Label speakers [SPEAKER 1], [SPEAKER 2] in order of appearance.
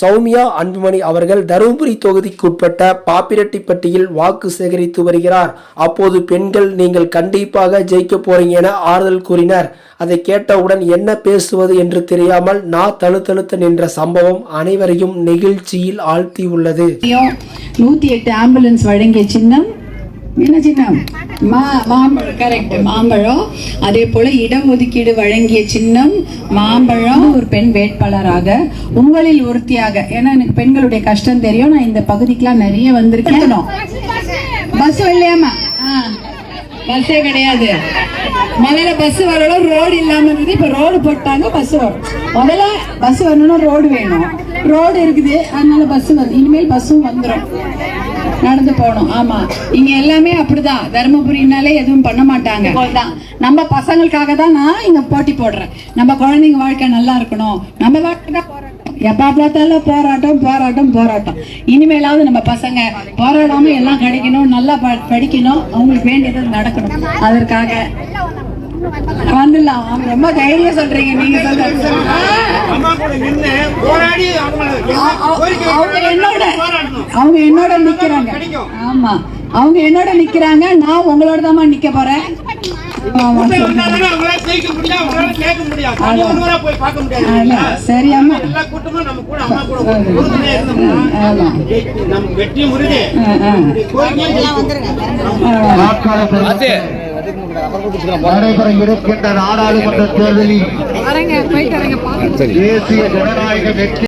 [SPEAKER 1] சௌமியா அன்புமணி அவர்கள் தருமபுரி தொகுதிக்குட்பட்ட பாப்பிரெட்டிப்பட்டியில் வாக்கு சேகரித்து வருகிறார். அப்போது பெண்கள் நீங்கள் கண்டிப்பாக ஜெயிக்க போறீங்க என ஆறுதல் கூறினர். அதை கேட்டவுடன் என்ன பேசுவது என்று தெரியாமல் நான் தழுத்தழுத்த நின்ற சம்பவம் அனைவரையும் நெகிழ்ச்சியில் ஆழ்த்தியுள்ளது.
[SPEAKER 2] நூத்தி எட்டு ஆம்புலன்ஸ் வழங்கிய சின்னம் என்ன சின்னம் மா மாம்பழம் கரெக்ட் மாம்பழம் அதே போல இடஒதுக்கீடு வழங்கிய சின்னம் மாம்பழம் ஒரு பெண் வேட்பாளராக உங்களில் ஒருத்தியாக. ஏன்னா எனக்கு பெண்களுடைய கஷ்டம் தெரியும். நான் இந்த பகுதிக்கெல்லாம் நிறைய வந்திருக்கேன். பஸ் இல்லையாமா பஸ்ஸே கிடையாது. முதல்ல பஸ் வரணும். ரோடு இல்லாம இருந்தது இப்ப ரோடு போட்டாங்க பஸ் வரும். முதல்ல பஸ் வரணும்னா ரோடு வேணும். ரோடு இருக்குது. அதனால பஸ் வந்து இனிமேல் பஸ்ஸும் வந்துடும் நடந்து போகணும். ஆமா. இங்க எல்லாமே அப்படிதான். தருமபுரினாலே எதுவும் பண்ண மாட்டாங்க. தான் நம்ம பசங்களுக்காக தான் நான் இங்க போட்டி போடுறேன். நம்ம குழந்தைங்க வாழ்க்கை நல்லா இருக்கணும். நம்ம வாழ்க்கை தான் போராட்டம். எப்ப பார்த்தாலும் போராட்டம் போராட்டம் போராட்டம். இனிமேலாவது நம்ம பசங்க போராடாம எல்லாம் கிடைக்கணும் நல்லா ப- படிக்கணும். அவங்களுக்கு வேண்டியது நடக்கணும். அதற்காக வந்துடலாம். அவங்க ரொம்ப தைரியம் சொல்றீங்க. நீங்க
[SPEAKER 3] கோரிக்கை
[SPEAKER 2] அவங்க என்னோட. அவங்க என்னோட நிக்கிறாங்க. ஆமா. அவங்க என்னோட நிக்கிறாங்க. நான் உங்களோட தான் நிக்க போறேன்? சரி அம்மா.
[SPEAKER 4] நடைபெற இருக்கின்ற நாடாளுமன்ற தேர்தலில் தேசிய ஜனநாயக வெற்றி